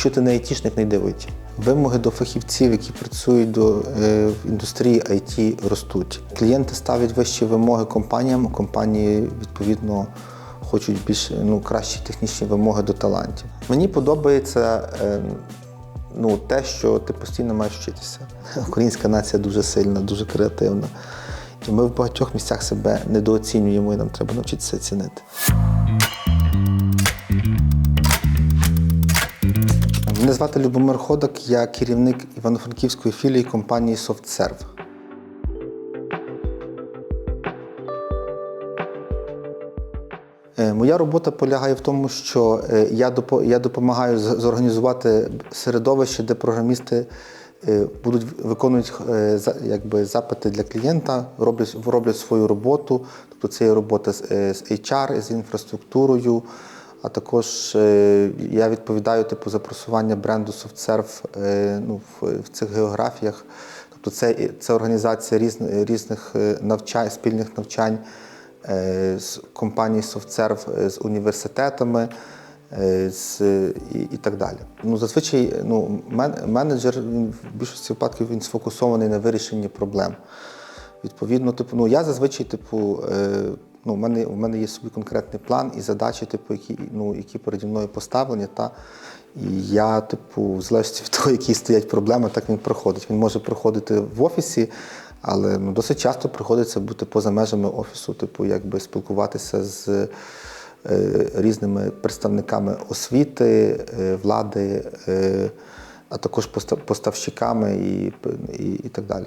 Якщо ти не айтішник, не IT. Вимоги до фахівців, які працюють до, е, в індустрії IT, ростуть. Клієнти ставлять вищі вимоги компаніям, компанії відповідно хочуть більш ну, кращі технічні вимоги до талантів. Мені подобається е, ну, те, що ти постійно маєш вчитися. Українська нація дуже сильна, дуже креативна. І ми в багатьох місцях себе недооцінюємо, і нам треба навчитися цінити. Мене звати Любомир Ходак, я керівник Івано-Франківської філії компанії SoftServe. Е, Моя робота полягає в тому, що е, я допомагаю зорганізувати середовище, де програмісти е, будуть виконують якби, запити для клієнта, роблять, роблять свою роботу. Тобто це є робота з HR, з інфраструктурою. А також е, я відповідаю типу за просування бренду SoftServe е, ну, в, цих географіях. Тобто це, це організація різних, різних е, навчань, спільних навчань з компанії SoftServe, з університетами з, і, і так далі. Ну, зазвичай ну, мен- менеджер він в більшості випадків він сфокусований на вирішенні проблем. Відповідно, типу, ну я зазвичай, типу, ну, в мене, в мене є собі конкретний план і задачі, типу, які, ну, які переді мною поставлені. Та, і я, типу, в залежності від того, які стоять проблеми, так він проходить. Він може проходити в офісі, але ну, досить часто приходиться бути поза межами офісу, типу, якби спілкуватися з е, різними представниками освіти, е, влади, е, а також поста- поставщиками і, і, і так далі.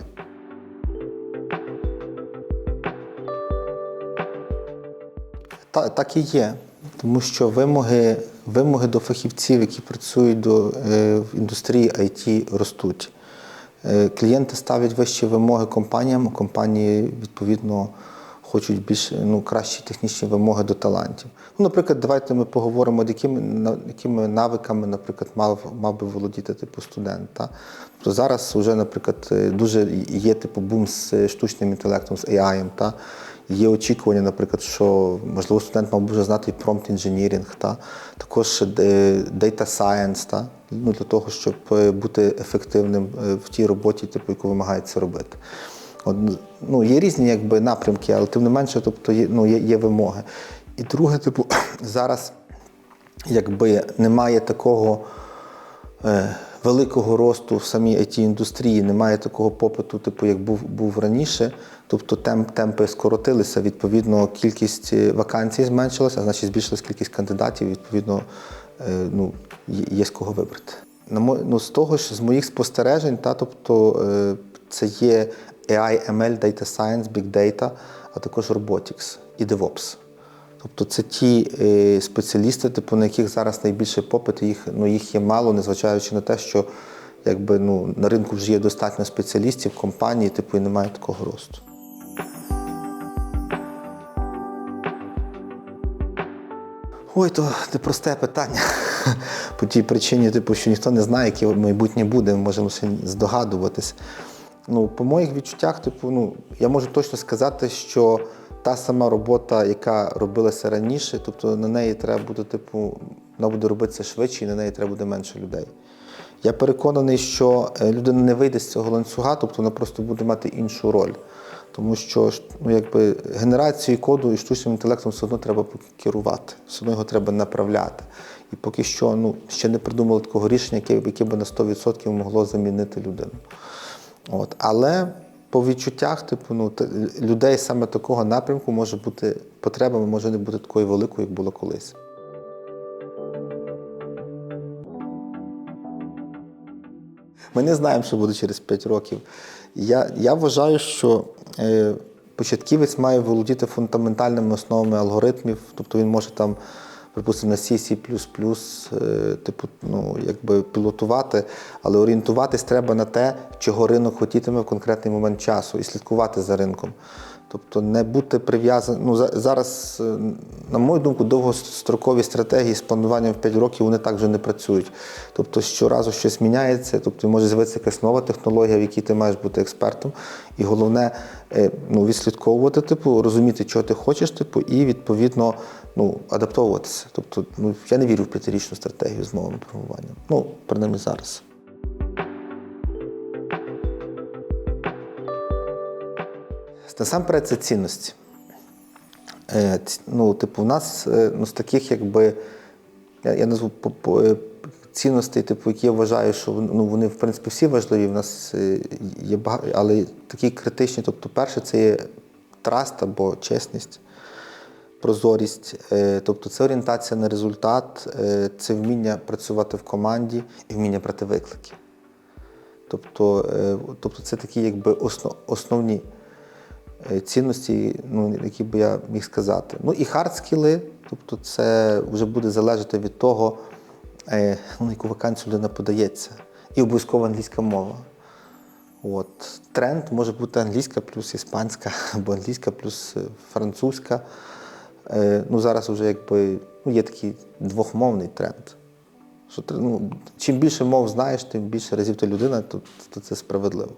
Та, так і є, тому що вимоги, вимоги до фахівців, які працюють до, е, в індустрії IT, ростуть. Е, клієнти ставлять вищі вимоги компаніям, компанії відповідно хочуть більш ну, кращі технічні вимоги до талантів. Ну, наприклад, давайте ми поговоримо, якими, на- якими навиками, наприклад, мав, мав би володіти типу студент. Та? Тобто зараз вже, наприклад, е, дуже є типу бум з е, штучним інтелектом, з AI. Та? Є очікування, наприклад, що можливо студент мав би вже знати і prompt engineering, та? також е, data science, та? Ну, для того, щоб е, бути ефективним е, в тій роботі, типу, яку вимагається робити. От, ну, є різні якби, напрямки, але тим не менше, тобто, є, ну, є, є вимоги. І друге, типу, зараз якби немає такого великого росту в самій it індустрії немає такого попиту, типу, як був, був раніше. Тобто темп, темпи скоротилися, відповідно, кількість е, вакансій зменшилася, а значить збільшилась кількість кандидатів, відповідно, е, ну, є, з кого вибрати. На ну, з того ж, з моїх спостережень, та, тобто, е, це є AI, ML, Data Science, Big Data, а також Robotics і DevOps. Тобто це ті е, спеціалісти, типу, на яких зараз найбільший попит, їх, ну, їх є мало, незважаючи на те, що якби, ну, на ринку вже є достатньо спеціалістів, компаній, типу, і немає такого росту. Ой, то непросте питання. По тій причині, типу, що ніхто не знає, яке майбутнє буде, ми можемо здогадуватись. Ну, по моїх відчуттях, типу, ну, я можу точно сказати, що та сама робота, яка робилася раніше, тобто на неї треба буде, типу, вона буде робитися швидше і на неї треба буде менше людей. Я переконаний, що е, людина не вийде з цього ланцюга, тобто вона просто буде мати іншу роль. Тому що ну, якби, генерацією коду і штучним інтелектом все одно треба керувати, все одно його треба направляти. І поки що ну, ще не придумали такого рішення, яке, яке би на 100% могло замінити людину. От. Але по відчуттях, типу, ну, людей саме такого напрямку може бути потребами може не бути такою великою, як було колись. Ми не знаємо, що буде через 5 років. Я, я вважаю, що е, початківець має володіти фундаментальними основами алгоритмів, тобто він може там, припустимо, на C, е, типу, ну, якби пілотувати, але орієнтуватись треба на те, чого ринок хотітиме в конкретний момент часу, і слідкувати за ринком. Тобто не бути прив'язаним. Ну, зараз, е, на мою думку, довгострокові стратегії з плануванням в 5 років вони так вже не працюють. Тобто щоразу щось міняється, тобто може з'явитися якась нова технологія, в якій ти маєш бути експертом. І головне е, ну, відслідковувати, типу, розуміти, чого ти хочеш, типу, і відповідно ну, адаптовуватися. Тобто, ну, я не вірю в п'ятирічну стратегію з мовами програмування. Ну, принаймні зараз. Насамперед це цінності. Е, Ну, типу, у нас е, ну, з таких, якби, я, назву е, цінностей, типу, які я вважаю, що ну, вони, в принципі, всі важливі. В нас є багато, але такі критичні. Тобто, перше, це є траст або чесність, прозорість. Тобто, це орієнтація на результат, це вміння працювати в команді і вміння брати виклики. Тобто, тобто це такі якби основ, основні цінності, ну, які би я міг сказати. Ну і хард-скіли, тобто це вже буде залежати від того, е, ну, на яку вакансію людина подається. І обов'язково англійська мова. От. Тренд може бути англійська плюс іспанська, або англійська плюс е, французька. Е, ну, зараз вже якби ну, є такий двохмовний тренд. Що, ну, чим більше мов знаєш, тим більше разів ти людина, то, то це справедливо.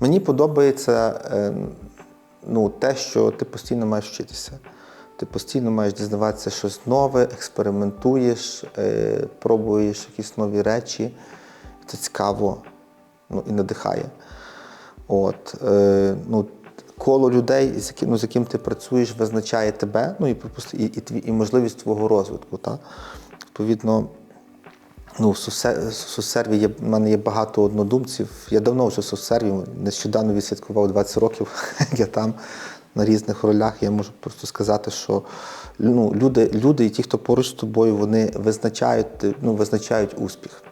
Мені подобається е, ну, те, що ти постійно маєш вчитися. Ти постійно маєш дізнаватися щось нове, експериментуєш, е, пробуєш якісь нові речі. Це цікаво ну, і надихає. От, е, ну, коло людей, з яким, ну, з яким ти працюєш, визначає тебе, ну і, і, і, і можливість твого розвитку. Та? Відповідно, Ну, в соцсерві є, в мене є багато однодумців. Я давно вже в соцсерві, нещодавно відсвяткував 20 років, я там на різних ролях. Я можу просто сказати, що ну, люди, люди і ті, хто поруч з тобою, вони визначають, ну, визначають успіх.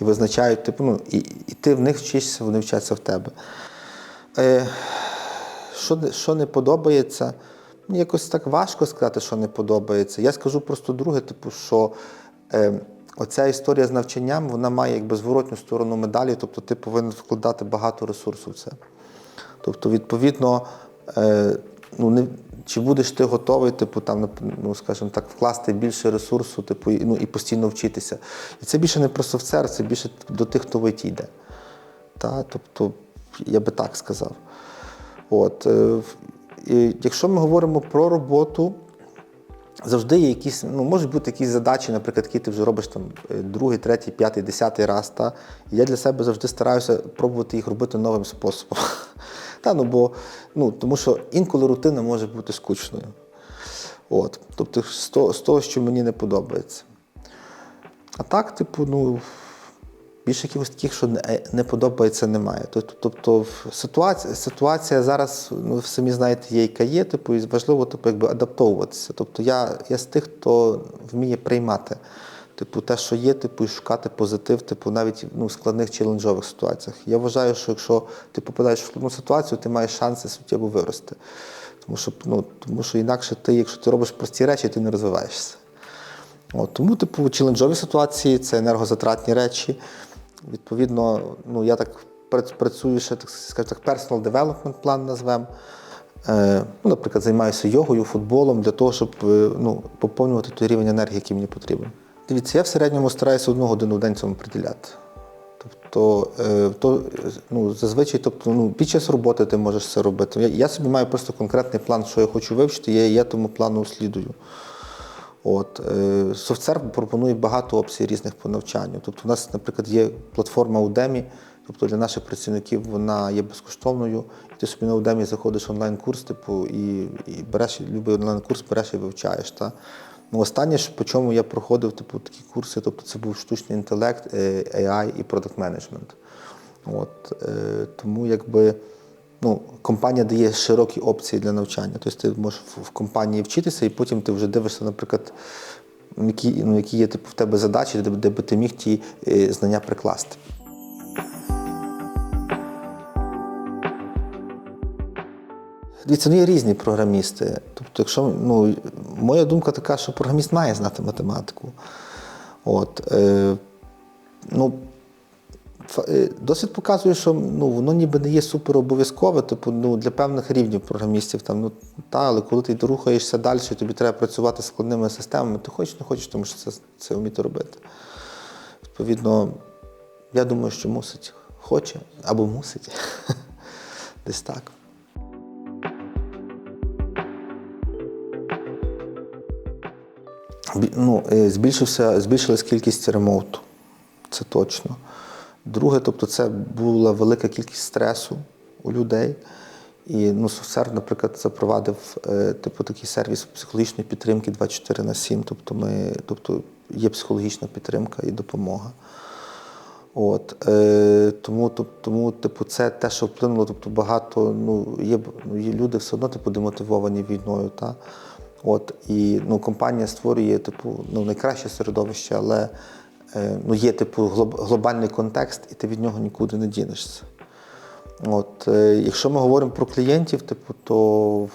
І визначають, типу, ну, і, і ти в них вчишся, вони вчаться в тебе. Е, що, що не подобається, мені якось так важко сказати, що не подобається. Я скажу просто друге, типу, що е, оця історія з навчанням вона має якби зворотню сторону медалі, тобто ти повинен вкладати багато ресурсу в це. Тобто, відповідно, е, ну, не, чи будеш ти готовий, типу, там, ну, скажімо так, вкласти більше ресурсу, типу, і, ну, і постійно вчитися. І це більше не про софтсер, це більше до тих, хто в ІТ йде. Та? Тобто, я би так сказав. От, е, і якщо ми говоримо про роботу, завжди є якісь, ну, можуть бути якісь задачі, наприклад, які ти вже робиш там е, другий, третій, п'ятий, десятий раз. Та? І я для себе завжди стараюся пробувати їх робити новим способом. Та, ну, бо, ну, тому що інколи рутина може бути скучною. От. Тобто з того, що мені не подобається. А так, типу, ну, більше якихось таких, що не, не подобається, немає. Тобто ситуація, ситуація зараз, ну, ви самі знаєте, є яка є, типу, і важливо типу, якби адаптовуватися. Тобто я, я з тих, хто вміє приймати типу, те, що є, типу, і шукати позитив, типу, навіть ну, в складних челенджових ситуаціях. Я вважаю, що якщо ти попадаєш в складну ситуацію, ти маєш шанси суттєво вирости. Тому що, ну, тому що інакше ти, якщо ти робиш прості речі, ти не розвиваєшся. От, тому, типу, челенджові ситуації це енергозатратні речі. Відповідно, ну, я так працюю ще, так скажімо так, personal development план назвемо. Е, ну, наприклад, займаюся йогою, футболом для того, щоб е, ну, поповнювати той рівень енергії, який мені потрібен. Дивіться, я в середньому стараюся одну годину в день цьому приділяти. Тобто, е, то, ну, зазвичай, тобто, ну, під час роботи ти можеш це робити. Я, я собі маю просто конкретний план, що я хочу вивчити, я, я тому плану слідую. От, е, SoftServe пропонує багато опцій різних по навчанню. Тобто, у нас, наприклад, є платформа Udemy, тобто для наших працівників вона є безкоштовною. Ти собі на Udemy заходиш онлайн-курс, типу, і, і береш любий онлайн-курс, береш і вивчаєш. Та? Ну, останнє, по чому я проходив типу, такі курси, тобто це був штучний інтелект, е, AI і продакт менеджмент. От, е, тому якби ну, компанія дає широкі опції для навчання. Тобто ти можеш в, компанії вчитися, і потім ти вже дивишся, наприклад, які, ну, які є типу, в тебе задачі, де, де би ти міг ті е, знання прикласти. Дивіться, ну є різні програмісти. Тобто, якщо ну, моя думка така, що програміст має знати математику. От, е, ну, Досвід показує, що ну, воно ніби не є супер обов'язкове, типу, ну, для певних рівнів програмістів. Там, ну, та, але коли ти рухаєшся далі, тобі треба працювати з складними системами, ти хочеш, не хочеш, тому що це, це вміти робити. Відповідно, я думаю, що мусить. Хоче або мусить. Десь так. Ну, е, збільшився, збільшилась кількість ремоуту. Це точно. Друге, тобто, це була велика кількість стресу у людей. І ну, СОСЕР, наприклад, запровадив е, типу такий сервіс психологічної підтримки 24 на 7. Тобто, ми, тобто є психологічна підтримка і допомога. От, е, тому, тоб- тому, типу, це те, що вплинуло, тобто багато, ну, є, ну, є люди все одно типу, демотивовані війною. Та? От, і ну, компанія створює типу, ну, найкраще середовище, але ну, є типу, глобальний контекст, і ти від нього нікуди не дінешся. От, е, якщо ми говоримо про клієнтів, типу, то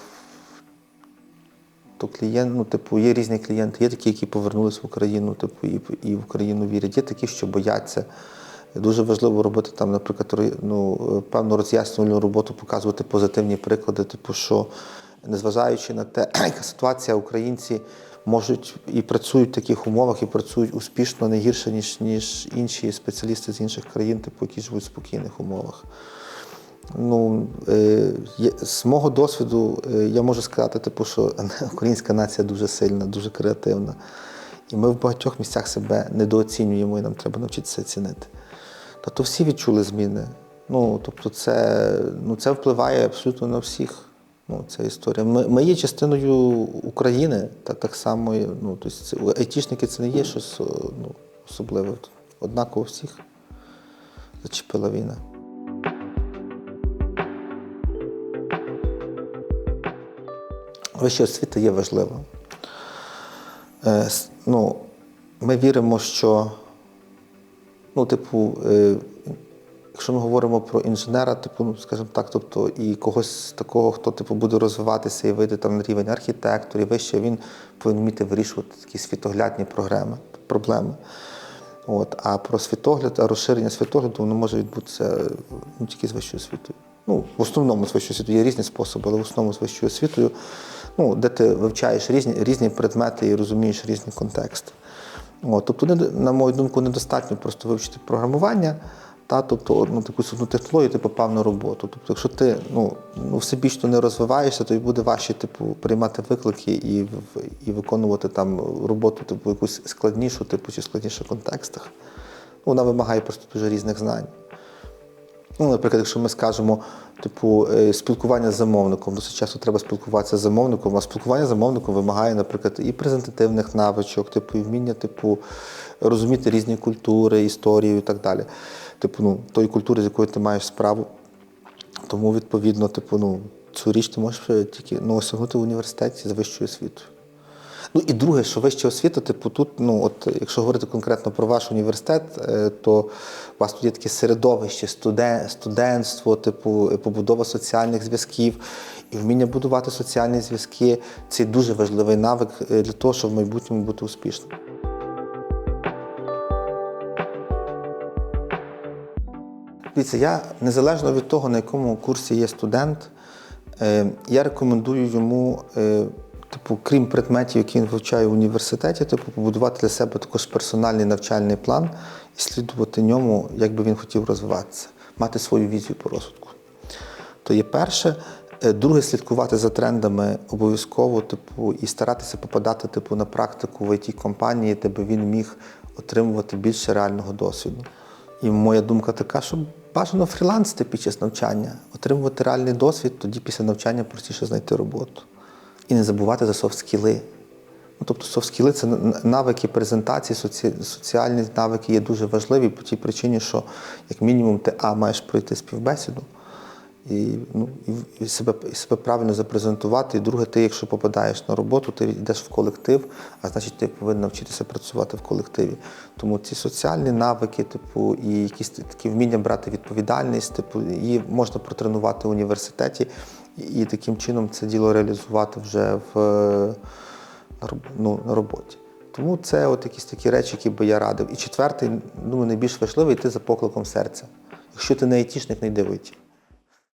то клієнт, ну, типу, є різні клієнти. Є такі, які повернулись в Україну, типу, і, і в Україну вірять. Є такі, що бояться. Дуже важливо робити там, наприклад, ну, певну роз'яснювальну роботу, показувати позитивні приклади, типу, що незважаючи на те, яка ситуація, українці можуть і працюють в таких умовах, і працюють успішно не гірше, ніж, ніж інші спеціалісти з інших країн, типу, які живуть в спокійних умовах. Ну, е, з мого досвіду е, я можу сказати, типу, що українська нація дуже сильна, дуже креативна. І ми в багатьох місцях себе недооцінюємо, і нам треба навчитися цінити. Тобто всі відчули зміни. Ну, тобто, це, ну, це впливає абсолютно на всіх. Ну, ця історія. Ми, ми є частиною України, та так само, ну, тобто, айтішники це не є щось ну, особливе. Однаково всіх зачепила війна. Вища освіта є важлива. Е, ну, ми віримо, що, ну, типу, е, якщо ми говоримо про інженера, типу, ну, скажімо так, тобто і когось такого, хто типу, буде розвиватися і вийде там на рівень архітекторів, вище, він повинен вміти вирішувати такі світоглядні програми, проблеми. От, а про світогляд, а розширення світогляду воно може відбутися ну, тільки з вищою освітою. Ну, в основному з вищою освітою є різні способи, але в основному з вищою освітою, ну, де ти вивчаєш різні, різні предмети і розумієш різні контексти. От, тобто, на мою думку, недостатньо просто вивчити програмування, та, тобто ну, таку одну технологію, типу певну роботу. Тобто, якщо ти ну, ну, всебічно не розвиваєшся, то буде важче типу, приймати виклики і, в- і виконувати там роботу, типу, якусь складнішу, типу, чи складніших контекстах. Ну, Вона вимагає просто дуже різних знань. Ну, наприклад, якщо ми скажемо, типу, е, спілкування з замовником, досить часто треба спілкуватися з замовником, а спілкування з замовником вимагає, наприклад, і презентативних навичок, типу, і вміння, типу, розуміти різні культури, історію і так далі. Типу, ну, тої культури, з якою ти маєш справу. Тому, відповідно, типу, ну, цю річ ти можеш е, тільки ну, осягнути в університеті з вищою освітою. Ну і друге, що вища освіта, типу, тут, ну от якщо говорити конкретно про ваш університет, е, то у вас тут є таке середовище, студен, студентство, типу, побудова соціальних зв'язків і вміння будувати соціальні зв'язки це дуже важливий навик е, для того, щоб в майбутньому бути успішним. Дивіться, я незалежно від того, на якому курсі є студент, е, я рекомендую йому, типу, крім предметів, які він вивчає в університеті, типу, побудувати для себе також персональний навчальний план і слідувати ньому, як би він хотів розвиватися, мати свою візію по розвитку. То є перше. Е, Друге, слідкувати за трендами обов'язково, типу, і старатися попадати типу, на практику в it компанії, де би він міг отримувати більше реального досвіду. І моя думка така, що бажано фрілансити під час навчання, отримувати реальний досвід, тоді після навчання простіше знайти роботу. І не забувати за софт-скіли. Ну, тобто софт-скіли – це навики презентації, соці... соціальні навики є дуже важливі по тій причині, що як мінімум ти А маєш пройти співбесіду і, ну, і, себе, і себе правильно запрезентувати. І друге, ти, якщо попадаєш на роботу, ти йдеш в колектив, а значить ти повинен навчитися працювати в колективі. Тому ці соціальні навики, типу, і якісь такі вміння брати відповідальність, типу, її можна протренувати в університеті, і, таким чином це діло реалізувати вже в, е, ну, на роботі. Тому це от якісь такі речі, які би я радив. І четвертий, думаю, найбільш важливий йти за покликом серця. Якщо ти не айтішник, не йди в ІТ.